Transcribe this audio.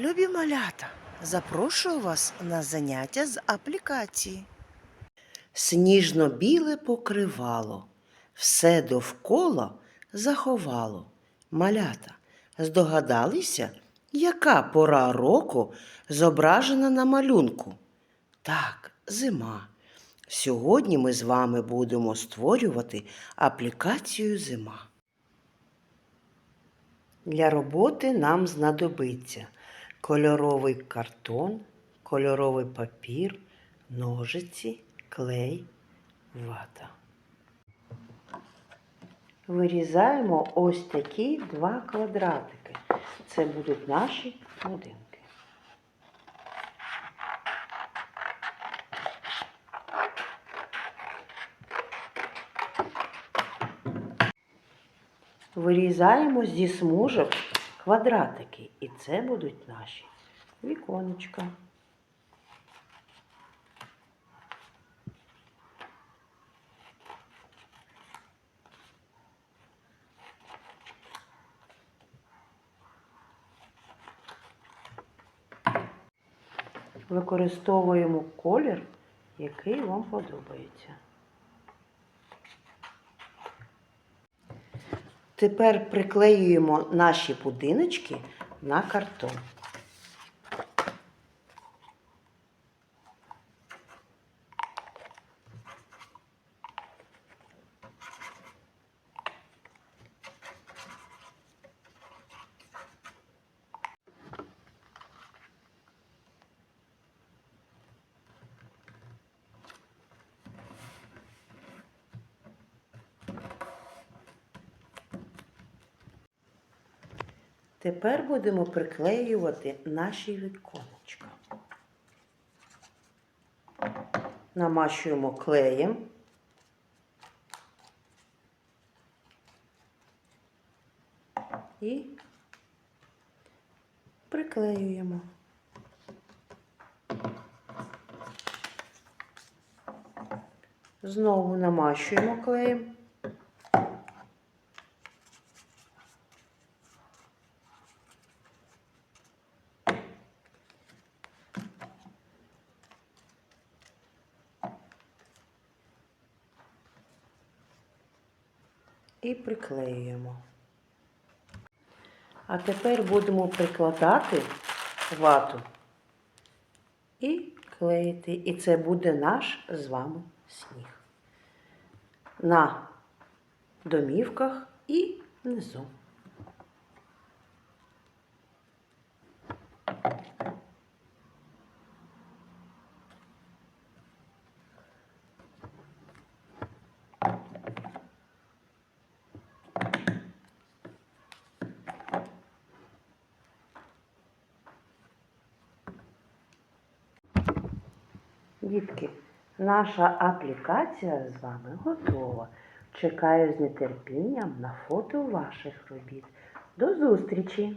Любі малята, запрошую вас на заняття з аплікації. Сніжно-біле покривало, все довкола заховало. Малята, здогадалися, яка пора року зображена на малюнку? Так, зима. Сьогодні ми з вами будемо створювати аплікацію зима. Для роботи нам знадобиться кольоровий картон, кольоровий папір, ножиці, клей, вата. Вирізаємо ось такі два квадратики. Це будуть наші будинки. Вирізаємо зі смужок квадратики, і це будуть наші віконечка. Використовуємо колір, який вам подобається. Тепер приклеюємо наші будиночки на картон. Тепер будемо приклеювати наші віконечка. Намащуємо клеєм. І приклеюємо. Знову намащуємо клеєм. І приклеюємо. А тепер будемо прикладати вату і клеїти. І це буде наш з вами сніг. На домівках і внизу. Дітки, наша аплікація з вами готова. Чекаю з нетерпінням на фото ваших робіт. До зустрічі!